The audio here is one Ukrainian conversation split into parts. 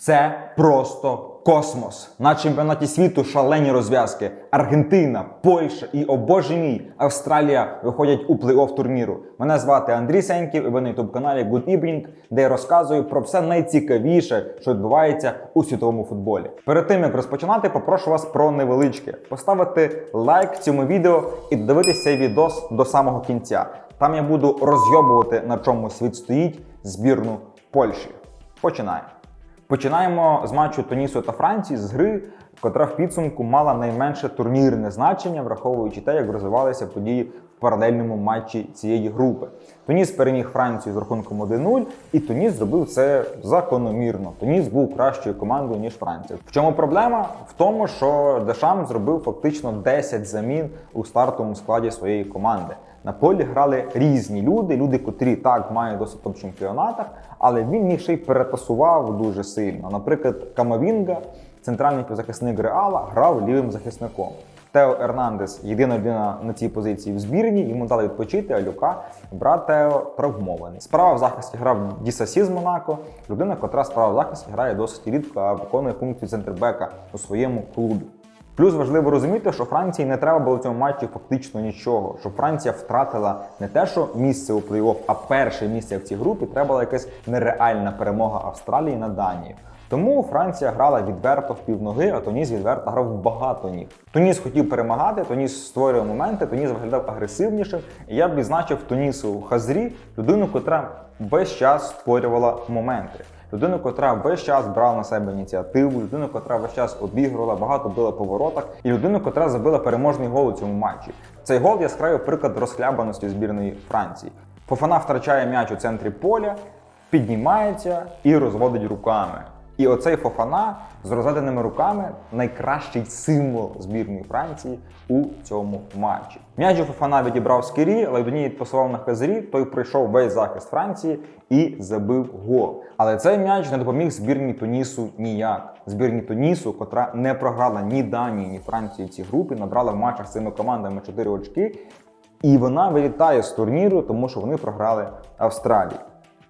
Це просто космос. На чемпіонаті світу шалені розв'язки. Аргентина, Польща і, о боже мій, Австралія виходять у плей-офф турніру. Мене звати Андрій Сеньків, і ви на youtube каналі Good Evening, де я розказую про все найцікавіше, що відбувається у світовому футболі. Перед тим як розпочинати, попрошу вас про невеличке: поставити лайк цьому відео і додивитися цей відос до самого кінця. Там я буду розйобувати на чому світ стоїть збірну Польщі. Починаємо. Починаємо з матчу Тунісу та Франції з гри, котра в підсумку мала найменше турнірне значення, враховуючи те, як розвивалися події в паралельному матчі цієї групи. Туніс переміг Францію з рахунком 1-0, і Туніс зробив це закономірно. Туніс був кращою командою ніж Франція. В чому проблема? В тому, що Дешам зробив фактично 10 замін у стартовому складі своєї команди. На полі грали різні люди, люди, котрі так мають досить топ чемпіонатах, але він їх ще й перетасував дуже сильно. Наприклад, Камавінга, центральний півзахисник Реала, грав лівим захисником. Тео Ернандес, єдина людина на цій позиції в збірні, йому дали відпочити, а Люка, брат Тео, травмований. Справа в захисті грав Дісасі з Монако, людина, котра справа в захисті грає досить рідко, а виконує функцію центрбека у своєму клубі. Плюс важливо розуміти, що Франції не треба було в цьому матчі фактично нічого. Що Франція втратила не те, що місце у плей-офф, а перше місце в цій групі треба була якась нереальна перемога Австралії над Данією. Тому Франція грала відверто в півноги, а Туніс відверто грав в багато ніг. Туніс хотів перемагати, Туніс створював моменти, Туніс виглядав агресивнішим. І я б відзначив Тунісу Хазрі людину, котра весь час створювала моменти. Людину, котра весь час брала на себе ініціативу, людину, котра весь час обігрувала, багато била по воротах, і людину, котра забила переможний гол у цьому матчі. Цей гол яскравий приклад розхлябаності збірної Франції. Фофана втрачає м'яч у центрі поля, піднімається і розводить руками. І оцей Фофана з розведеними руками найкращий символ збірної Франції у цьому матчі. М'яч Фофана відібрав з Кері, Лайдоні відпасував на Хазрі, той пройшов весь захист Франції і забив гол. Але цей м'яч не допоміг збірній Тунісу ніяк. Збірні Тунісу, котра не програла ні Данії, ні Франції в цій групі, набрала в матчах з цими командами 4 очки. І вона вилітає з турніру, тому що вони програли Австралії.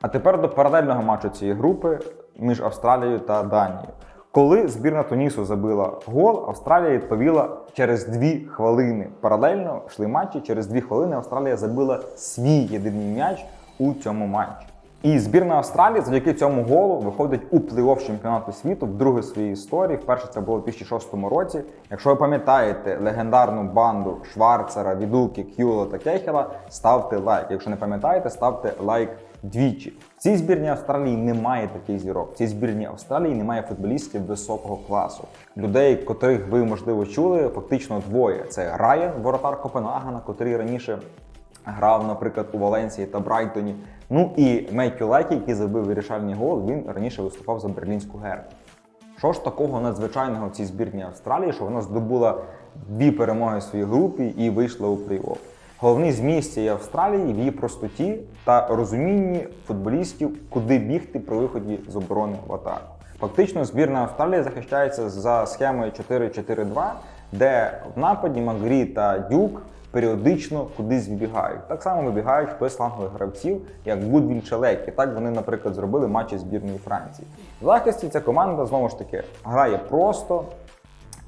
А тепер до паралельного матчу цієї групи між Австралією та Данією. Коли збірна Тунісу забила гол, Австралія відповіла через дві хвилини. Паралельно йшли матчі. Через дві хвилини Австралія забила свій єдиний м'яч у цьому матчі. І збірна Австралії завдяки цьому голу виходить у плей-офф чемпіонату світу вдруге в своїй історії. Вперше це було у 2006 році. Якщо ви пам'ятаєте легендарну банду Шварцера, Відуки, Кюло та Кехела, ставте лайк. Якщо не пам'ятаєте, ставте лайк двічі. В цій збірні Австралії немає таких зірок. В цій збірні Австралії немає футболістів високого класу. Людей, котрих ви можливо чули, фактично двоє. Це Райан, воротар Копенгагена, котрий раніше грав, наприклад, у Валенсії та Брайтоні. Ну і Меттю Лекі, який забив вирішальний гол, він раніше виступав за берлінську герб. Що ж такого надзвичайного в цій збірні Австралії, що вона здобула дві перемоги в своїй групі і вийшла у плей-офф? Головний зміст цієї Австралії в її простоті та розумінні футболістів, куди бігти при виході з оборони в атаку. Фактично, збірна Австралії захищається за схемою 4-4-2, де в нападі Магрі та Дюк періодично кудись вибігають. Так само вибігають хтось з флангових гравців, як Гудвін Чалекі. Так вони, наприклад, зробили матчі збірної Франції. В захисті ця команда знову ж таки грає просто.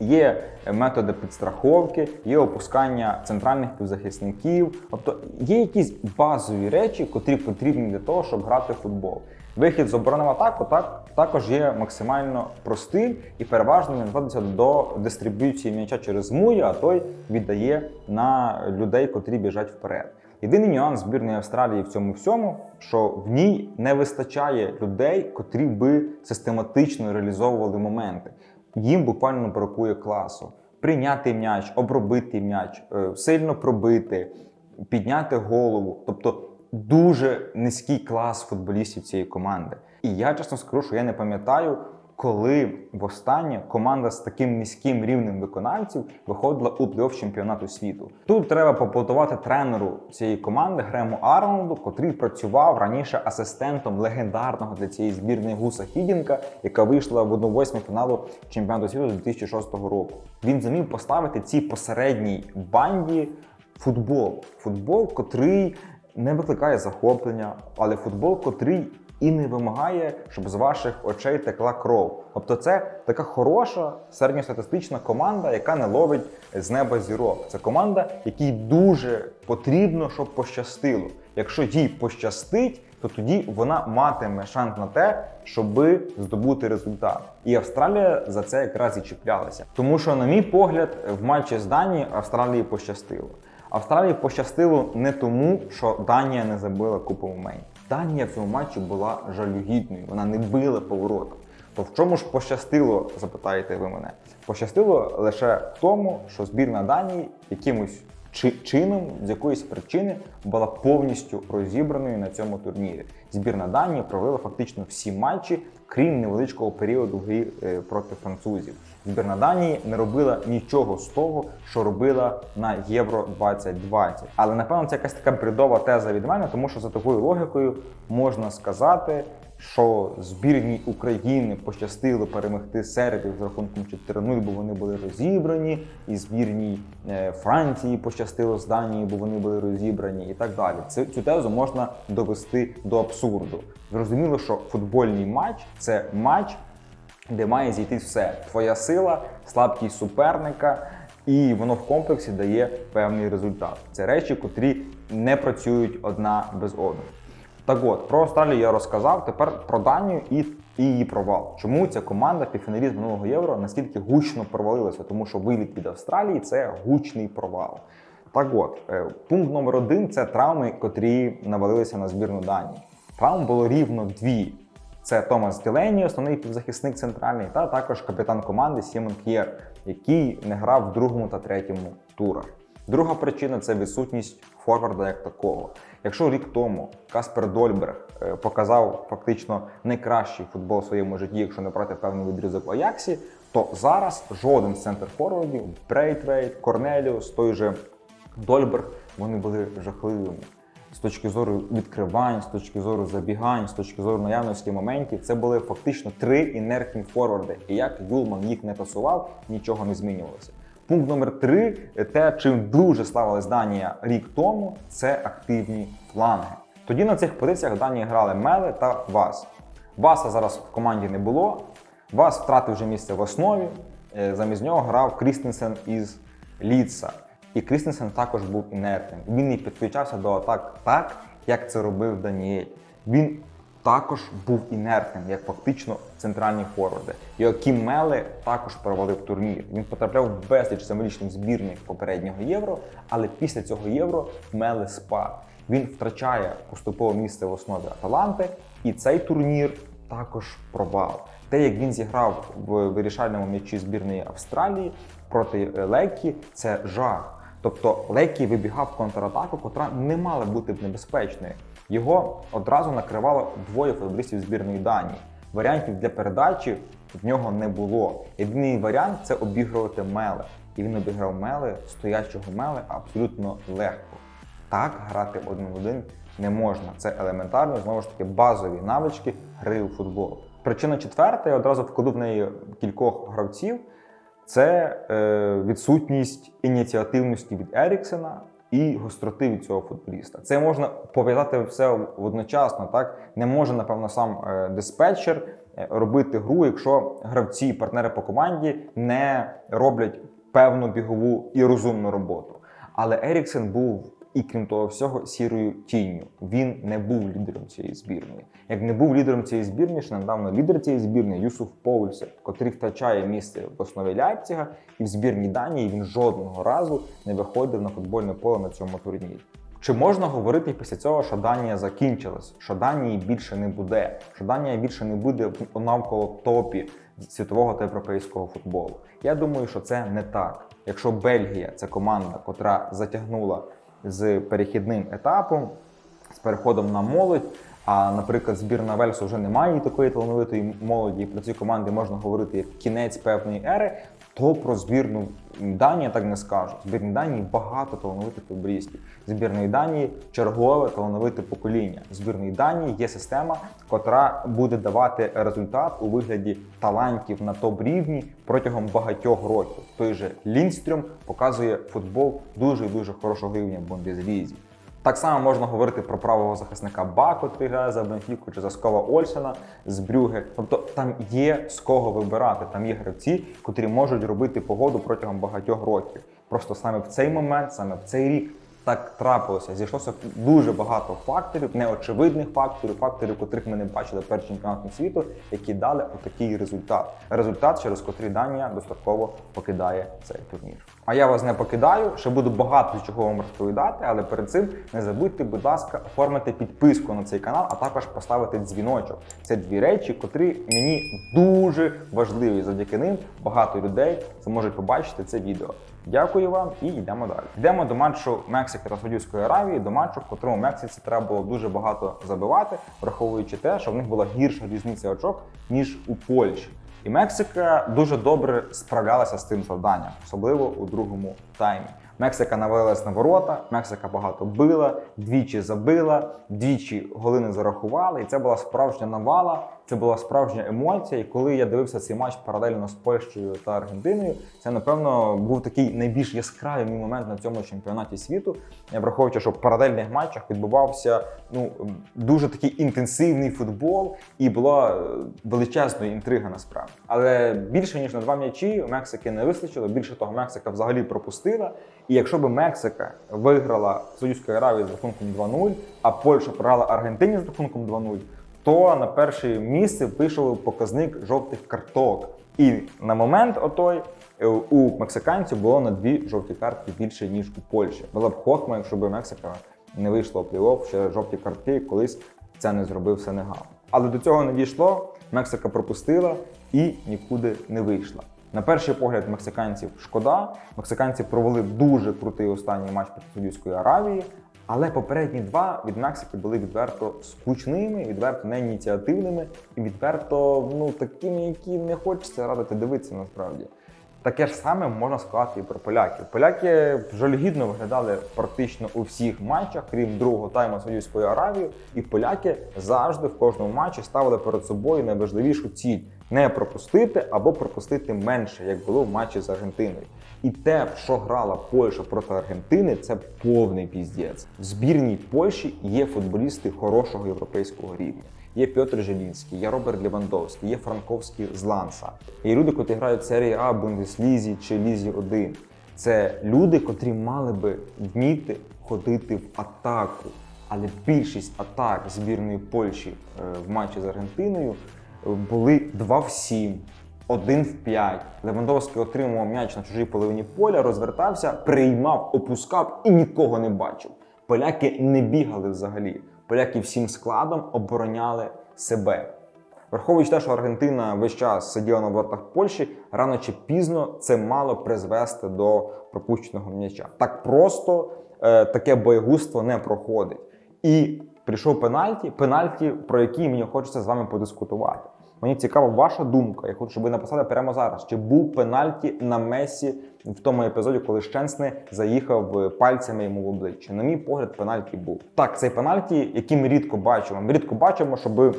Є методи підстраховки, є опускання центральних півзахисників. Тобто є якісь базові речі, котрі потрібні для того, щоб грати в футбол. Вихід з оборони в атаку так, також є максимально простим і переважно він зводиться до дистриб'юції м'яча через муя, а той віддає на людей, котрі біжать вперед. Єдиний нюанс збірної Австралії в цьому всьому, що в ній не вистачає людей, котрі би систематично реалізовували моменти. Їм буквально бракує класу. Прийняти м'яч, обробити м'яч, е, сильно пробити, підняти голову. Тобто дуже низький клас футболістів цієї команди. І я чесно скажу, що я не пам'ятаю, коли востаннє команда з таким низьким рівнем виконавців виходила у плей-офф чемпіонату світу. Тут треба поплатувати тренеру цієї команди Грему Арнолду, котрий працював раніше асистентом легендарного для цієї збірної Гуса Хідінка, яка вийшла в 1-8 фіналу чемпіонату світу 2006 року. Він зумів поставити цій посередній банді футбол. Футбол, котрий не викликає захоплення, але футбол, котрий і не вимагає, щоб з ваших очей текла кров. Тобто, це така хороша середньостатистична команда, яка не ловить з неба зірок. Це команда, якій дуже потрібно, щоб пощастило. Якщо їй пощастить, то тоді вона матиме шанс на те, щоб здобути результат. І Австралія за це якраз і чіплялася. Тому що, на мій погляд, в матчі з Данією Австралії пощастило. Австралії пощастило не тому, що Данія не забила купу моментів. Данія в цьому матчі була жалюгідною, вона не била поворотом. То в чому ж пощастило, запитаєте ви мене? Пощастило лише в тому, що збірна Данії якимось чи- чином, з якоїсь причини, була повністю розібраною на цьому турнірі. Збірна Данії провела фактично всі матчі, крім невеличкого періоду гри е, проти французів. Збірна Данії не робила нічого з того, що робила на Євро 2020. Але напевно це якась така бредова теза від мене, тому що за такою логікою можна сказати, що збірній України пощастило перемогти сербів з рахунком 4-0, бо вони були розібрані, і збірній е, Франції пощастило з Данії, бо вони були розібрані, і так далі. Цю, цю тезу можна довести до абсурду. Зрозуміло, що футбольний матч це матч, де має зійти все: твоя сила, слабкість суперника, і воно в комплексі дає певний результат. Це речі, котрі не працюють одна без одної. Так от, про Австралію я розказав. Тепер про Данію і, і її провал. Чому ця команда півфіналіст минулого євро настільки гучно провалилася? Тому що виліт від Австралії це гучний провал. Так от, е, пункт номер один це травми, котрі навалилися на збірну Данії. Травм було рівно дві. Це Томас Ділені, основний півзахисник центральний, та також капітан команди Сімон К'єр, який не грав в другому та третьому турах. Друга причина це відсутність форварда як такого. Якщо рік тому Каспер Дольберг е, показав фактично найкращий футбол в своєму житті, якщо не брати певний відрізок в Аяксі, то зараз жоден з центр форвардів, Брейтвейт, Корнеліус, той же Дольберг, вони були жахливими. З точки зору відкривань, з точки зору забігань, з точки зору наявності моментів, це були фактично три інертні форварди. І як Юлман їх не тасував, нічого не змінювалося. Пункт номер три те, чим дуже славилась Данія рік тому, це активні фланги. Тоді на цих позиціях Данії грали Меле та Вас. Васа зараз в команді не було. Вас втратив вже місце в основі. Е, Замість нього грав Крістенсен із Ліца. І Крістенсен також був інертним. Він не підключався до атак так, як це робив Даніель. Він також був інертним, як фактично центральні форварди. Йоакім Меле також провалив турнір. Він потрапляв в безліч символічних збірних попереднього євро, але після цього євро Меле спав. Він втрачає поступове місце в основі Аталанти, і цей турнір також провал. Те, як він зіграв в вирішальному м'ячі збірної Австралії проти Леккі, це жах. Тобто Леккі вибігав в контратаку, котра не мала бути б небезпечною. Його одразу накривало двоє футболістів збірної Данії. Варіантів для передачі в нього не було. Єдиний варіант це обігрувати меле. І він обіграв меле, стоячого меле абсолютно легко. Так грати один в один не можна. Це елементарно, знову ж таки, базові навички гри у футбол. Причина четверта, я одразу вкладу в неї кількох гравців. Це е, відсутність ініціативності від Еріксена і гостроти від цього футболіста. Це можна пов'язати все одночасно. Так не може, напевно, сам е, диспетчер е, робити гру, якщо гравці, партнери по команді не роблять певну бігову і розумну роботу. Але Еріксен був і крім того всього сірою тінню. Він не був лідером цієї збірної. Як не був лідером цієї збірної, ще недавно лідер цієї збірної Юсуф Поульсе, котрий втрачає місце в основі Ляйпціга, і в збірній Данії він жодного разу не виходив на футбольне поле на цьому турнірі. Чи можна говорити після цього, що Данія закінчилась, що Данії більше не буде, що Данія більше не буде в навколо топі світового та європейського футболу? Я думаю, що це не так. Якщо Бельгія це команда, котра затягнула з перехідним етапом, з переходом на молодь. А, наприклад, збірна Вельсу вже немає такої талановитої молоді. Про ці команди можна говорити як кінець певної ери. То про збірну Данії так не скажу. В збірній Данії багато талановитих футболістів. Збірної Данії чергове талановите покоління. Збірної Данії є система, котра буде давати результат у вигляді талантів на топ рівні протягом багатьох років. Той же Лінстрюм показує футбол дуже дуже хорошого рівня в Бундеслізі. Так само можна говорити про правого захисника Баку за Бенфіку, чи Заскова Ольсена з Брюге. Тобто там є з кого вибирати. Там є гравці, котрі можуть робити погоду протягом багатьох років. Просто саме в цей момент, саме в цей рік. Так трапилося. Зійшлося дуже багато факторів, неочевидних факторів, факторів, котрих ми не бачили перед чемпіонатом світу, які дали отакий результат. Результат, через котрий Данія достатково покидає цей турнір. А я вас не покидаю, ще буду багато чого вам розповідати, але перед цим не забудьте, будь ласка, оформити підписку на цей канал, а також поставити дзвіночок. Це дві речі, котрі мені дуже важливі. Завдяки ним багато людей зможуть побачити це відео. Дякую вам і йдемо далі. Йдемо до матчу Мексики та Саудівської Аравії, до матчу, в котрому Мексиці треба було дуже багато забивати, враховуючи те, що в них була гірша різниця очок ніж у Польщі. І Мексика дуже добре справлялася з цим завданням, особливо у другому таймі. Мексика навалилась на ворота, Мексика багато била, двічі забила, двічі голи не зарахували. І це була справжня навала, це була справжня емоція. І коли я дивився цей матч паралельно з Польщею та Аргентиною, це напевно був такий найбільш яскравий мій момент на цьому чемпіонаті світу. Я враховуючи, що в паралельних матчах відбувався ну дуже такий інтенсивний футбол, і була е, величезна інтрига насправді. Але більше ніж на два м'ячі Мексики не вистачило. Більше того, Мексика взагалі пропустила. І якщо б Мексика виграла Саудівської Аравії з рахунком 2-0, а Польща програла Аргентині з рахунком 2-0, то на перше місце вийшов показник жовтих карток. І на момент отой е, у мексиканців було на дві жовті картки більше ніж у Польщі. Була б хохма, якщо б Мексика не вийшла в плей-офф ще жовті картки, колись це не зробив Сенегал. Але до цього не дійшло. Мексика пропустила і нікуди не вийшла. На перший погляд мексиканців шкода. Мексиканці провели дуже крутий останній матч проти Саудівської Аравії. Але попередні два від Мексики були відверто скучними, відверто неініціативними і відверто ну такими, які не хочеться радити дивитися насправді. Таке ж саме можна сказати і про поляків. Поляки жалюгідно виглядали практично у всіх матчах, крім другого тайму Саудівської Аравії, і поляки завжди в кожному матчі ставили перед собою найважливішу ціль не пропустити або пропустити менше, як було в матчі з Аргентиною. І те, що грала Польща проти Аргентини, це повний піздець. В збірній Польщі є футболісти хорошого європейського рівня. Є Петр Желінський, є Роберт Лівандовський, є Франковський з Ланса. Є люди, котрі грають серії А, Бундеслізі чи Лізі 1. Це люди, котрі мали би вміти ходити в атаку. Але більшість атак збірної Польщі е, в матчі з Аргентиною е, були 2 в 7, 1 в 5. Левандовський отримував м'яч на чужій половині поля, розвертався, приймав, опускав і нікого не бачив. Поляки не бігали взагалі. Поляки всім складом обороняли себе. Враховуючи те, що Аргентина весь час сиділа на воротах Польщі, рано чи пізно це мало призвести до пропущеного м'яча. Так просто е, таке боєгузтво не проходить. І прийшов пенальті, пенальті, про які мені хочеться з вами подискутувати. Мені цікава ваша думка. Я хочу, щоб ви написали прямо зараз, чи був пенальті на Месі в тому епізоді, коли Щенсне заїхав пальцями йому в обличчя. На мій погляд, пенальті був. Так, цей пенальті, який ми рідко бачимо. Ми рідко бачимо, щоб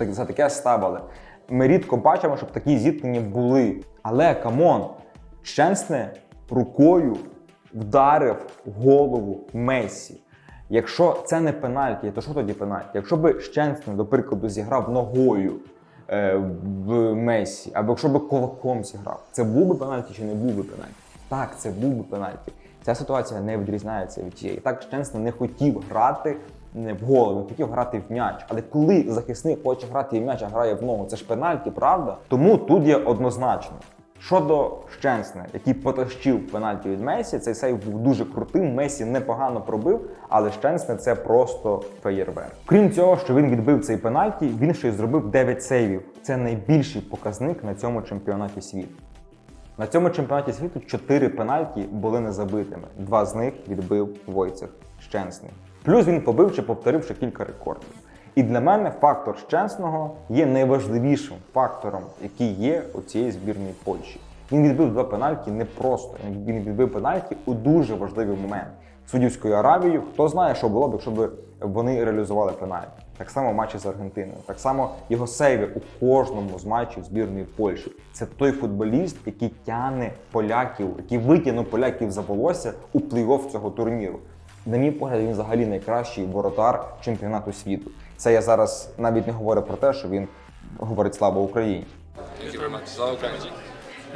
за таке ставили. Ми рідко бачимо, щоб такі зіткнення були. Але камон, Щенсне рукою вдарив голову Месі. Якщо це не пенальті, то що тоді пенальті? Якщо би Щенсне, до прикладу, зіграв ногою е, в Месі, або якщо би кулаком зіграв, це був би пенальті чи не був би пенальті? Так, це був би пенальті. Ця ситуація не відрізняється від тієї. Так Щенсне не хотів грати не в голову, не хотів грати в м'яч. Але коли захисник хоче грати в м'яч, а грає в ногу, це ж пенальті, правда? Тому тут є однозначно. Щодо Щенсне, який потащив пенальті від Месі, цей сейв був дуже крутим. Месі непогано пробив, але Щенсне це просто феєрверк. Крім цього, що він відбив цей пенальті, він ще й зробив 9 сейвів. Це найбільший показник на цьому чемпіонаті світу. На цьому чемпіонаті світу 4 пенальті були незабитими. Два з них відбив Войцех Щенсний. Плюс він побив чи повторив ще кілька рекордів. І для мене фактор Щенсного є найважливішим фактором, який є у цієї збірної Польщі. Він відбив два пенальті не просто. Він відбив пенальті у дуже важливий момент. Суддівською Аравією, хто знає, що було б, якщо б вони реалізували пенальті. Так само матчі з Аргентиною, так само його сейви у кожному з матчів збірної Польщі. Це той футболіст, який тягне поляків, який витягнув поляків за волосся у плей-офф цього турніру. На мій погляд, він взагалі найкращий воротар чемпіонату світу. Це я зараз навіть не говорю про те, що він говорить слабо Україні. Слава Україні!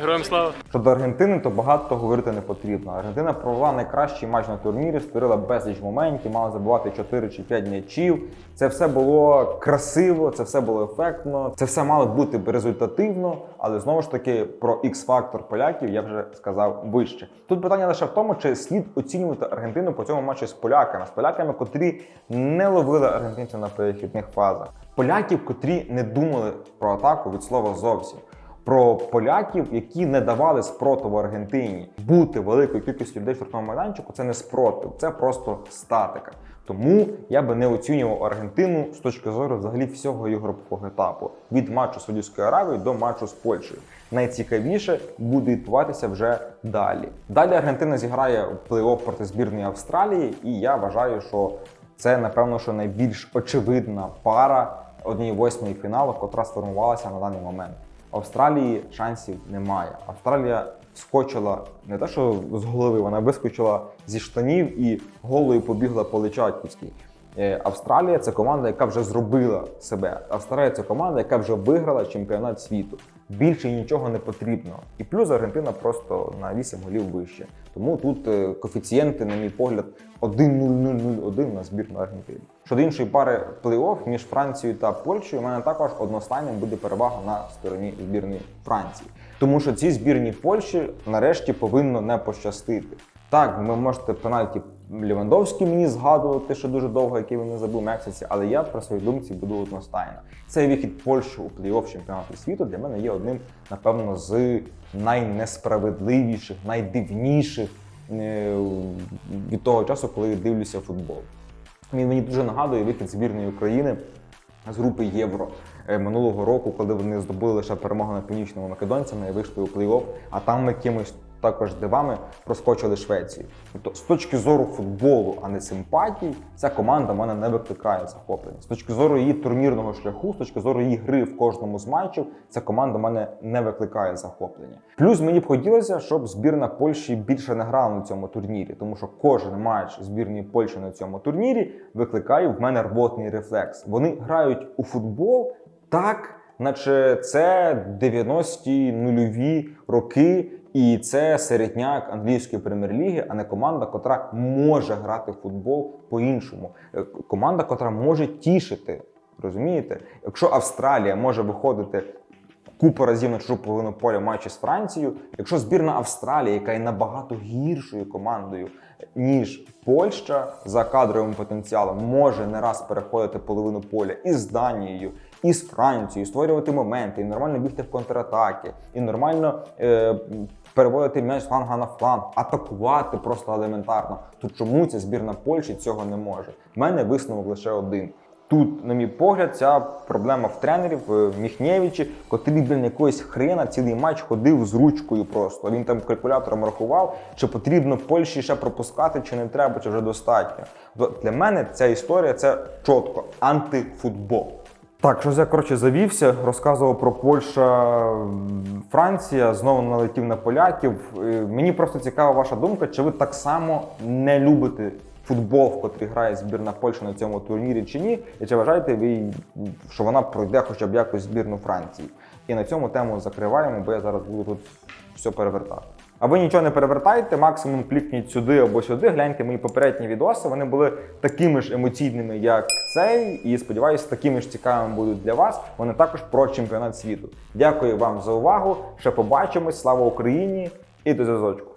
Героям слава! Щодо Аргентини, то багато говорити не потрібно. Аргентина провела найкращий матч на турнірі, створила безліч моментів, мала забивати 4 чи 5 м'ячів. Це все було красиво, це все було ефектно, це все мало бути результативно, але знову ж таки про X-фактор поляків я вже сказав вище. Тут питання лише в тому, чи слід оцінювати Аргентину по цьому матчі з поляками, з поляками, котрі не ловили аргентинців на перехідних фазах. Поляків, котрі не думали про атаку від слова зовсім про поляків, які не давали спротиву Аргентині. Бути великою кількістю людей в штрафному майданчику це не спротив, це просто статика. Тому я би не оцінював Аргентину з точки зору взагалі всього ігрового етапу від матчу з Саудівською Аравією до матчу з Польщею. Найцікавіше буде відбуватися вже далі. Далі Аргентина зіграє плей-офф проти збірної Австралії, і я вважаю, що це напевно що найбільш очевидна пара однієї восьмої фіналу, котра сформувалася на даний момент. Австралії шансів немає. Австралія вскочила не те, що з голови, вона вискочила зі штанів і голою побігла по Личаківській. Е, Австралія це команда, яка вже зробила себе. Австралія це команда, яка вже виграла чемпіонат світу. Більше нічого не потрібно. І плюс Аргентина просто на 8 голів вище. Тому тут е, коефіцієнти, на мій погляд, 1-0-0-0-1 на збірну Аргентини. Щодо іншої пари плей-офф між Францією та Польщею, у мене також одностайним буде перевага на стороні збірної Франції. Тому що цій збірній Польщі нарешті повинно не пощастити. Так, ви можете пенальті Лівандовський мені згадувати, що дуже довго, який він не забув Мексиці, але я про свої думці буду одностайно. Цей вихід Польщі у плей-офф чемпіонату світу для мене є одним, напевно, з найнесправедливіших, найдивніших е, від того часу, коли я дивлюся футбол. Він мені дуже нагадує вихід збірної України з групи Євро е, минулого року, коли вони здобули лише перемогу над північними македонцями і вийшли у плей-офф, а там якимось також дивами проскочили Швецію. Тобто, з точки зору футболу, а не симпатій, ця команда в мене не викликає захоплення. З точки зору її турнірного шляху, з точки зору її гри в кожному з матчів, ця команда в мене не викликає захоплення. Плюс мені б хотілося, щоб збірна Польщі більше не грала на цьому турнірі, тому що кожен матч збірної Польщі на цьому турнірі викликає в мене рвотний рефлекс. Вони грають у футбол так, наче це 90-ті нульові роки. І це середняк англійської прем'єр-ліги, а не команда, котра може грати в футбол по-іншому. Е, Команда, котра може тішити. Розумієте? Якщо Австралія може виходити купу разів на чужу половину поля матчі з Францією, якщо збірна Австралії, яка є набагато гіршою командою, ніж Польща за кадровим потенціалом, може не раз переходити половину поля із Данією, і з Францією, створювати моменти, і нормально бігти в контратаки, і нормально е, переводити м'яч фланга на фланг, атакувати просто елементарно. То чому ця збірна Польщі цього не може? У мене висновок лише один. Тут, на мій погляд, ця проблема в тренерів в Міхнєвичі, котрий блін, якоїсь хрена цілий матч ходив з ручкою просто. Він там калькулятором рахував, чи потрібно Польщі ще пропускати, чи не треба, чи вже достатньо. Для мене ця історія це чітко антифутбол. Так, щось я коротше завівся, розказував про Польща, Франція, знову налетів на поляків. Е, Мені просто цікава ваша думка, чи ви так само не любите футбол, в котрий грає збірна Польщі на цьому турнірі чи ні? І чи вважаєте ви, що вона пройде хоча б якось збірну Франції? І на цьому тему закриваємо, бо я зараз буду тут все перевертати. А ви нічого не перевертайте, максимум клікніть сюди або сюди, гляньте мої попередні відоси. Вони були такими ж емоційними, як цей, і сподіваюся, такими ж цікавими будуть для вас. Вони також про чемпіонат світу. Дякую вам за увагу. Ще побачимось. Слава Україні і до зв'язочку.